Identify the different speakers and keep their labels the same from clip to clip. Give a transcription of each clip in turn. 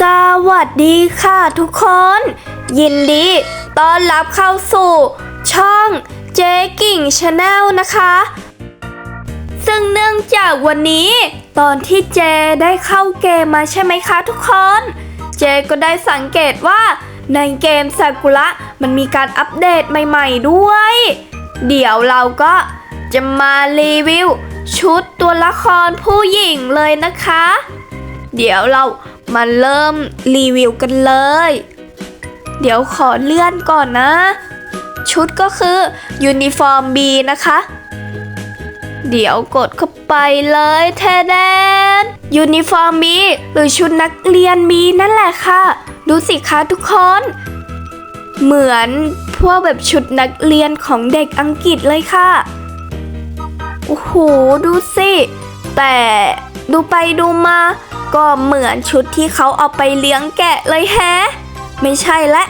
Speaker 1: สวัสดีค่ะทุกคน ยินดีต้อนรับเข้าสู่ ช่องเจ๊กิ่งชาแนลนะคะ ซึ่งเนื่องจากวันนี้ ตอนที่เจได้เข้าเกมมาใช่ไหมคะทุกคน เจก็ได้สังเกตว่าในเกมซากุระมันมีการอัปเดตใหม่ๆด้วย เดี๋ยวเราก็จะมารีวิว ชุดตัวละครผู้หญิงเลยนะคะ เดี๋ยวเรา มาเริ่มรีวิวกันเลย เดี๋ยวขอเลื่อนก่อนนะ ชุดก็คือยูนิฟอร์ม B นะคะ เดี๋ยวกดเข้าไปเลยแทแดนยูนิฟอร์ม B หรือชุดนักเรียน B นั่นแหละค่ะ ดูสิคะทุกคน เหมือนพวกแบบชุดนักเรียนของเด็กอังกฤษเลยค่ะ โอ้โห ดูสิ แต่ดูไปดูมา ก็เหมือนชุดที่เขาเอาไปเลี้ยงแกะเลยแฮะ ไม่ใช่และ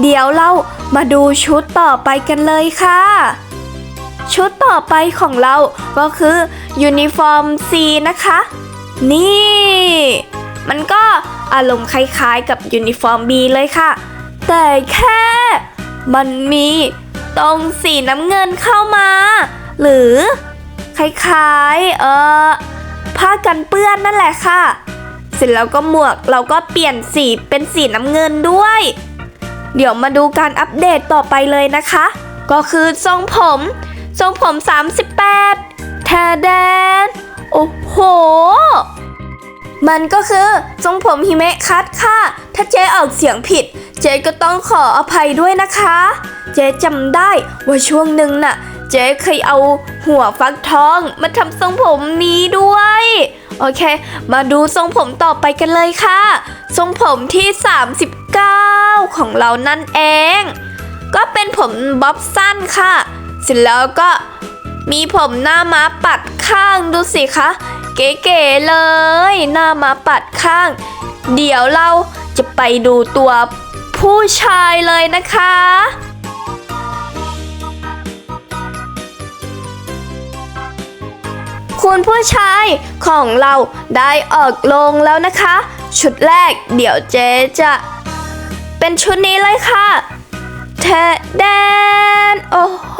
Speaker 1: เดี๋ยวเรามาดูชุดต่อไปกันเลยค่ะ ชุดต่อไปของเราก็คือยูนิฟอร์ม C นะคะ นี่ มันก็อารมณ์คล้ายๆกับยูนิฟอร์ม B เลยค่ะ แต่แค่ มันมีตรงสีน้ำเงินเข้ามา หรือ คล้ายๆ เออผ้ากันเปื้อนนั่นแหละค่ะ เสร็จแล้วก็หมวกเราก็เปลี่ยนสีเป็นสีน้ำเงินด้วย เดี๋ยวมาดูการอัปเดตต่อไปเลยนะคะ ก็คือทรงผม ทรงผม 38แทแดน โอ้โห มันก็คือทรงผมฮิเมะคัตค่ะ ถ้าเจ๊ออกเสียงผิด เจ๊ก็ต้องขออภัยด้วยนะคะ เจ๊จำได้ว่าช่วงหนึ่งน่ะ เจ๊เคยเอาหัวฟักทองมาทำทรงผมนี้ด้วย โอเค มาดูทรงผมต่อไปกันเลยค่ะ ทรงผมที่ 39 ของเรานั่นเอง ก็เป็นผมบ๊อบสั้นค่ะ เสร็จแล้วก็มีผมหน้าม้าปัดข้างดูสิคะ เก๋ๆเลย หน้าม้าปัดข้าง เดี๋ยวเราจะไปดูตัวผู้ชายเลยนะคะ คุณผู้ชายของเราได้ออกลงแล้วนะคะ ชุดแรกเดี๋ยวเจ๊จะ เป็นชุดนี้เลยค่ะแทแดนโอ้โห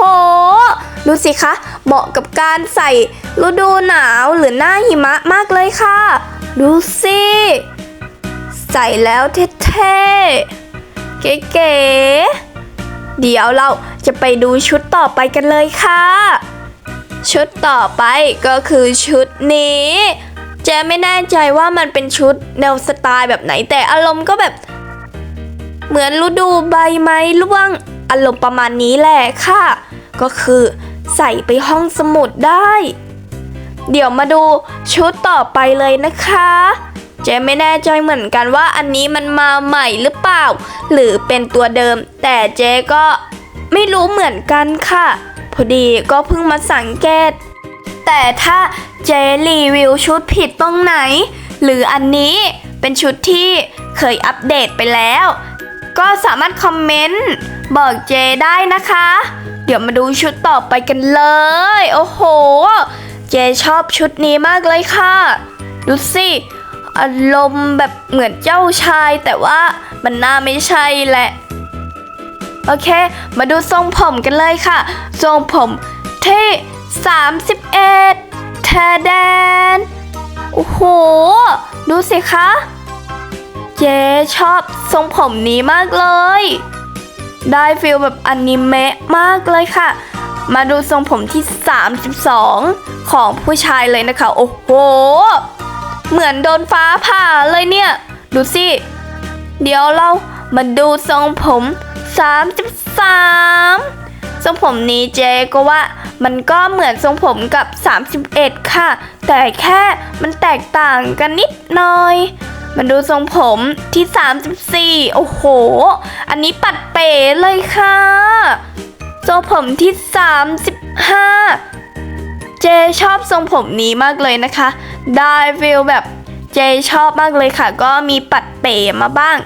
Speaker 1: ดูสิคะ เหมาะกับการใส่ฤดูหนาวหรือหน้าหิมะมากเลยค่ะ ดูสิ ใส่แล้วเท่ๆ เก๋ๆ เดี๋ยวเราจะไปดูชุดต่อไปกันเลยค่ะ ชุดต่อไปก็คือชุดนี้เจ๊ไม่แน่ใจว่ามันเป็นชุดแนวสไตล์แบบไหนแต่อารมณ์ก็แบบ เหมือนฤดูใบไม้ร่วงอารมณ์ประมาณนี้แหละค่ะ ก็คือใส่ไปห้องสมุดได้ เดี๋ยวมาดูชุดต่อไปเลยนะคะเจ๊ไม่แน่ใจเหมือนกันว่าอันนี้มันมาใหม่หรือเปล่า หรือเป็นตัวเดิม แต่เจ๊ก็ไม่รู้เหมือนกันค่ะ พอดีก็เพิ่งมาสังเกต แต่ถ้าเจรีวิวชุดผิดตรงไหน หรืออันนี้เป็นชุดที่เคยอัปเดตไปแล้ว ก็สามารถคอมเมนต์บอกเจได้นะคะ เดี๋ยวมาดูชุดต่อไปกันเลย โอ้โห เจชอบชุดนี้มากเลยค่ะ ดูสิอารมณ์แบบเหมือนเจ้าชายแต่ว่ามันน่าไม่ใช่แหละ โอเค มาดูทรงผมกันเลยค่ะ ทรงผมที่ 31แทแดน โอ้โห ดูสิคะ เจ๊ชอบทรงผมนี้มากเลย ได้ฟีลแบบอนิเมะมากเลยค่ะ มาดูทรงผมที่ 32 ของผู้ชายเลยนะคะ โอ้โห เหมือนโดนฟ้าผ่าเลยเนี่ย ดูสิ เดี๋ยวเรามาดูทรงผม 33 ทรงผมนี้เจก็ว่ามันก็เหมือนทรงผมกับ 31 ค่ะ แต่แค่มันแตกต่างกันนิดหน่อยมาดูทรงผมที่ 34 โอ้โห อันนี้ปัดเป๋เลยค่ะ ทรงผมที่ 35 เจชอบทรงผมนี้มากเลยนะคะ ได้ฟิลแบบเจชอบมากเลยค่ะ ก็มีปัดเป๋มาบ้าง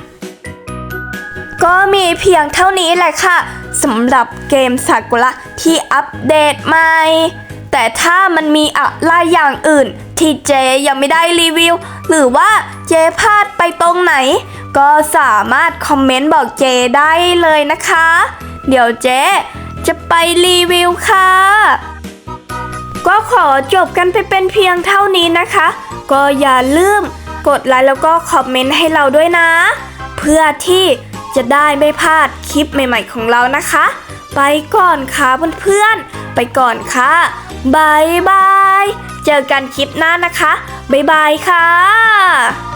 Speaker 1: ก็มีเพียงเท่านี้แหละค่ะสำหรับเกมซากุระที่อัปเดตใหม่ แต่ถ้ามันมีอะไรอย่างอื่น ที่เจยังไม่ได้รีวิว หรือว่าเจพลาดไปตรงไหน ก็สามารถคอมเมนต์บอกเจได้เลยนะคะ เดี๋ยวเจจะไปรีวิวค่ะ ก็ขอจบกันไปเป็นเพียงเท่านี้นะคะ ก็อย่าลืมกดไลค์แล้วก็คอมเมนต์ให้เราด้วยนะ เพื่อที่ จะได้ไม่พลาดคลิปใหม่ๆของเรานะคะ ไปก่อนค่ะเพื่อนๆ ไปก่อนค่ะบายบาย เจอกันคลิปหน้านะคะบายบายค่ะ